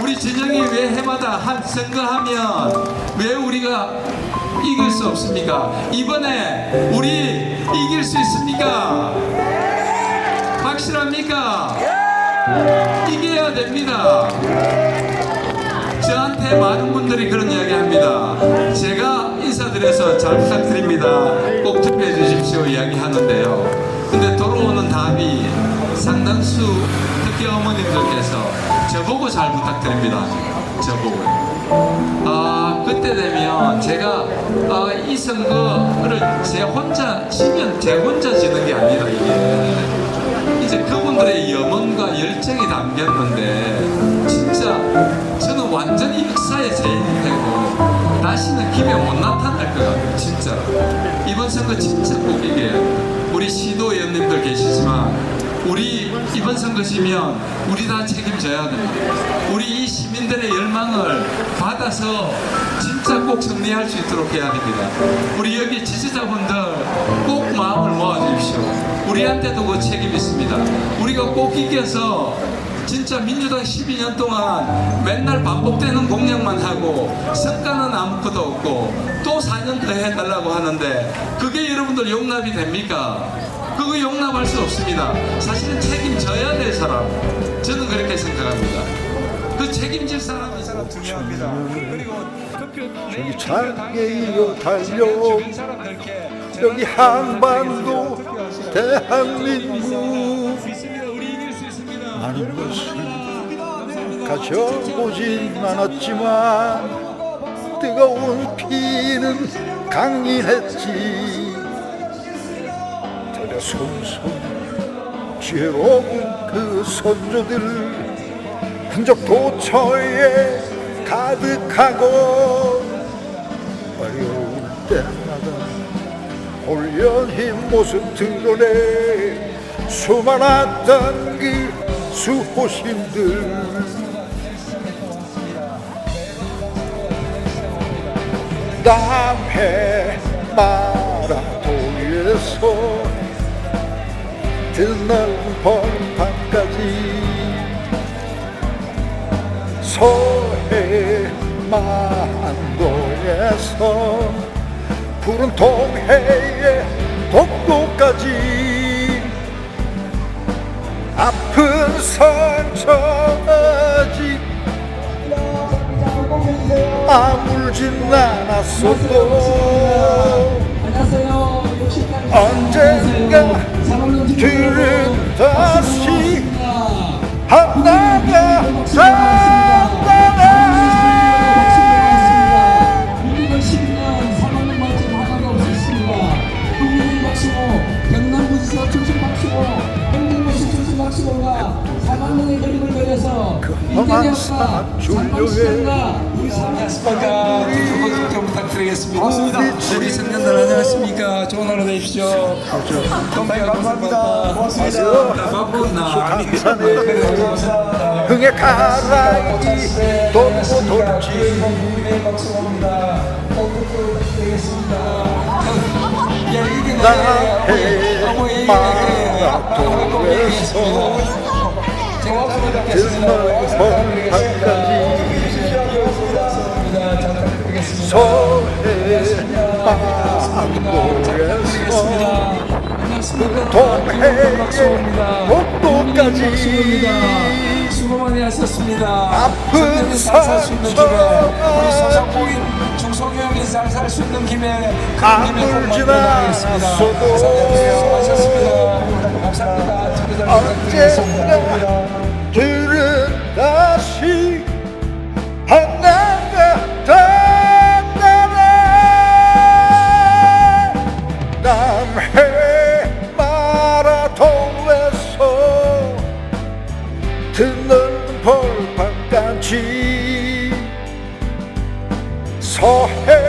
우리 진영이 왜 해마다 한 선거하면 왜 우리가 이길 수 없습니까? 이번에 우리 이길 수 있습니까? 확실합니까? 이겨야 됩니다. 저한테 많은 분들이 그런 이야기 합니다. 제가 인사드려서 잘 부탁드립니다. 꼭 투표해 주십시오 이야기 하는데요. 근데 돌아오는 답이 상당수 특히 어머님들께서 저보고 잘 부탁드립니다. 저보고요. 아, 그때 되면 제가 아, 이 선거를 제 혼자 지면 제 혼자 지는 게 아니라 이게 이제 그분들의 염원과 열정이 담겼는데 진짜 저는 완전히 역사의 제인되고 다시는 김에 못 나타날 것 같아요 진짜 이번 선거 진짜 꼭 이겨야 돼요. 우리 시도 의원님들 계시지만 우리 이번 선거시면 우리 다 책임져야 됩니다 우리 이 시민들의 열망을 받아서 진짜 꼭 승리할 수 있도록 해야 됩니다 우리 여기 지지자분들 꼭 마음을 모아주십시오 우리한테도 그 책임 있습니다. 우리가 꼭 이겨서 진짜 민주당 12년 동안 맨날 반복되는 공약만 하고 성과는 아무것도 없고 또 4년 더 해달라고 하는데 그게 여러분들 용납이 됩니까? 그거 용납할 수 없습니다. 사실은 책임져야 될 사람. 저는 그렇게 생각합니다. 그 책임질 사람이 사람 중요합니다. 그리고 저기 창에 이어 달려. 여기 한반도 대한민국. 많은 것을 가져보진 않았지만 뜨거운 피는 강인했지. 대대 손손 죄로운 그 선조들 흔적 도처에 가득하고 어려울 때마다 올연hin 모습 드러내 수많았던 그 수호신들 남해 마라도에서 드넓은 벌판까지 서해 만도에서 푸른 동해의 독도까지 아물진 않았어도 언젠가 들은 다시 상반시장과 우리 안녕하십니까. 좀 부탁드리겠습니다. 우리 청년들 안녕하십니까. 좋은 하루 되십시오. 네, 감사합니다. 고맙습니다. 바쁜 날. 강산에 흥에 가라이 돌고 돌지 나의 마라도에서 드넓 은 벌판까지 서해 만도에서 동해의 독도까지 수고 많이 하셨습니다. 아픈 살수 있는 상처 김에 우리 소상공인 중소기업인 살수 있는 김에 그런 김에 꼭 아물진 만들어가겠습니다. 않았어도 감사드려요. 수고하셨습니다. 감사합니다. 언젠가 드넓은 벌판까지. 서해